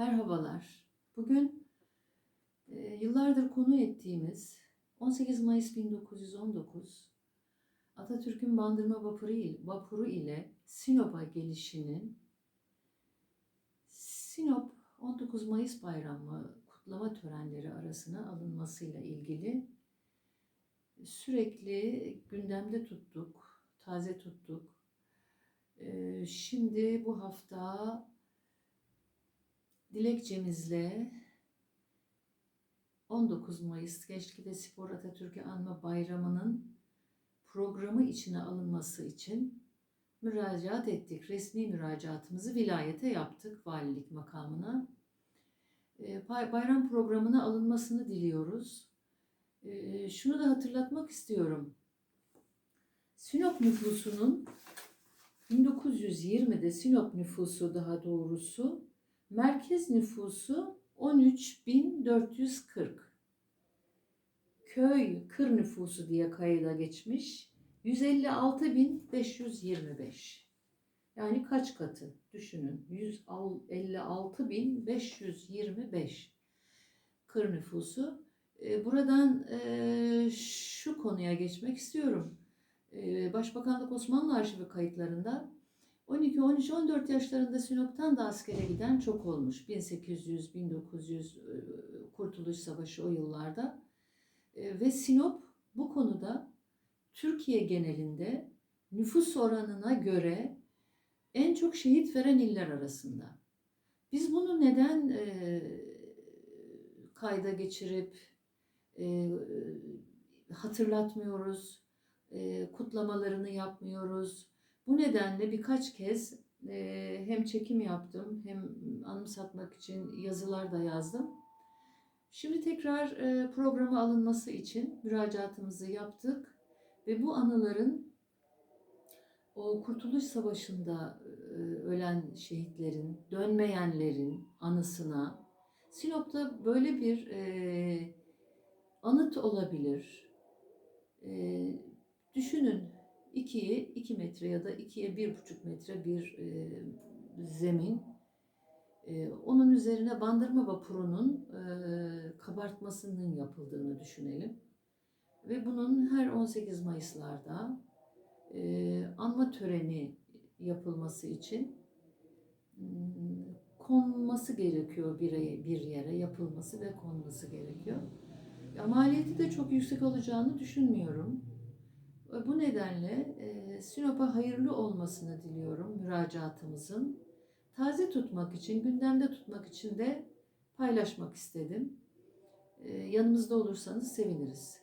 Merhabalar. Bugün e, yıllardır konu ettiğimiz 18 Mayıs 1919 Atatürk'ün Bandırma Vapuru vapuru ile Sinop'a gelişinin Sinop 19 Mayıs Bayramı kutlama törenleri arasına alınmasıyla ilgili sürekli gündemde tuttuk, taze tuttuk. E, Şimdi bu hafta dilekçemizle 19 Mayıs Gençlik ve Spor Atatürk'ü Anma Bayramı'nın programı içine alınması için müracaat ettik. Resmi müracaatımızı vilayete yaptık valilik makamına. Ee, bay- Bayram programına alınmasını diliyoruz. Ee, Şunu da hatırlatmak istiyorum. Sinop nüfusunun 1920'de Sinop nüfusu daha doğrusu merkez nüfusu 13.440. Köy kır nüfusu diye kayıda geçmiş 156.525. Yani kaç katı düşünün 156.525 kır nüfusu. Ee, Buradan eee, şu konuya geçmek istiyorum. Eee, Başbakanlık Osmanlı Arşivi kayıtlarında 12, 13, 14 yaşlarında Sinop'tan da askere giden çok olmuş. 1800, 1900 e, Kurtuluş Savaşı o yıllarda. E, Ve Sinop bu konuda Türkiye genelinde nüfus oranına göre en çok şehit veren iller arasında. Biz bunu neden e, kayda geçirip e, hatırlatmıyoruz, e, kutlamalarını yapmıyoruz? Bu nedenle birkaç kez e, hem çekim yaptım hem anımsatmak için yazılar da yazdım. Şimdi tekrar e, programa alınması için müracaatımızı yaptık ve bu anıların o Kurtuluş Savaşı'nda e, ölen şehitlerin, dönmeyenlerin anısına Sinop'ta böyle bir e, anıt olabilir. E, düşünün 2'ye 2 metre ya da 2'ye 1,5 metre bir e, zemin. E, onun üzerine bandırma vapurunun e, kabartmasının yapıldığını düşünelim. Ve bunun her 18 Mayıs'larda e, anma töreni yapılması için mm, konması gerekiyor bir, bir yere, yapılması ve konması gerekiyor. Ya, maliyeti de çok yüksek olacağını düşünmüyorum. Bu nedenle e, Sinop'a hayırlı olmasını diliyorum müracaatımızın. Taze tutmak için, gündemde tutmak için de paylaşmak istedim. E, Yanımızda olursanız seviniriz.